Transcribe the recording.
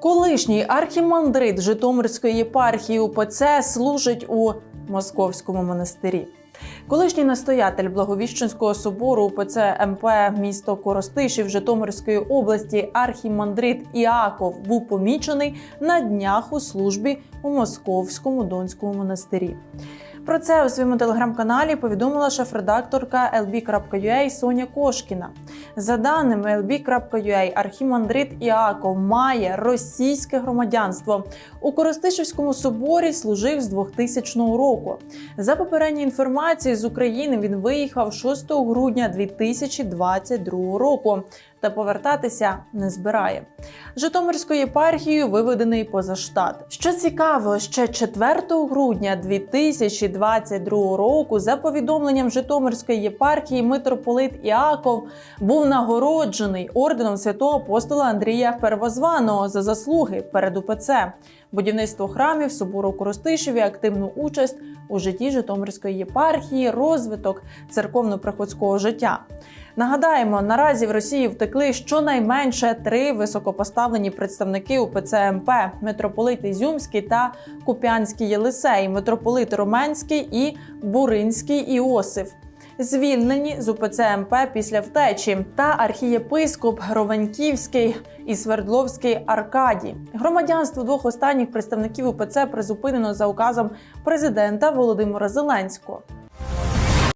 Колишній архімандрит Житомирської єпархії УПЦ служить у Московському монастирі. Колишній настоятель Благовіщенського собору УПЦ МП місто Коростишів Житомирської області архімандрит Іаков був помічений на днях у службі у Московському Донському монастирі. Про це у своєму телеграм-каналі повідомила шеф-редакторка lb.ua Соня Кошкіна. За даними lb.ua, архімандрит Іаков має російське громадянство. У Коростишівському соборі служив з 2000 року. За попередньою інформацією з України він виїхав 6 грудня 2022 року та повертатися не збирає. Житомирською єпархією виведений поза штат. Що цікаво, ще 4 грудня 2022 року, за повідомленням Житомирської єпархії, митрополит Іаков був нагороджений орденом святого апостола Андрія Первозваного за заслуги перед УПЦ, будівництво храмів, собору Коростишеві, активну участь у житті Житомирської єпархії, розвиток церковно-приходського життя. Нагадаємо, наразі в Росії втекли щонайменше три високопоставлені представники УПЦ МП – митрополит Ізюмський та Куп'янський Єлисей, митрополит Роменський і Буринський Іосиф. Звільнені з УПЦ МП після втечі та архієпископ Ровеньківський і Свердловський Аркадій. Громадянство двох останніх представників УПЦ призупинено за указом президента Володимира Зеленського.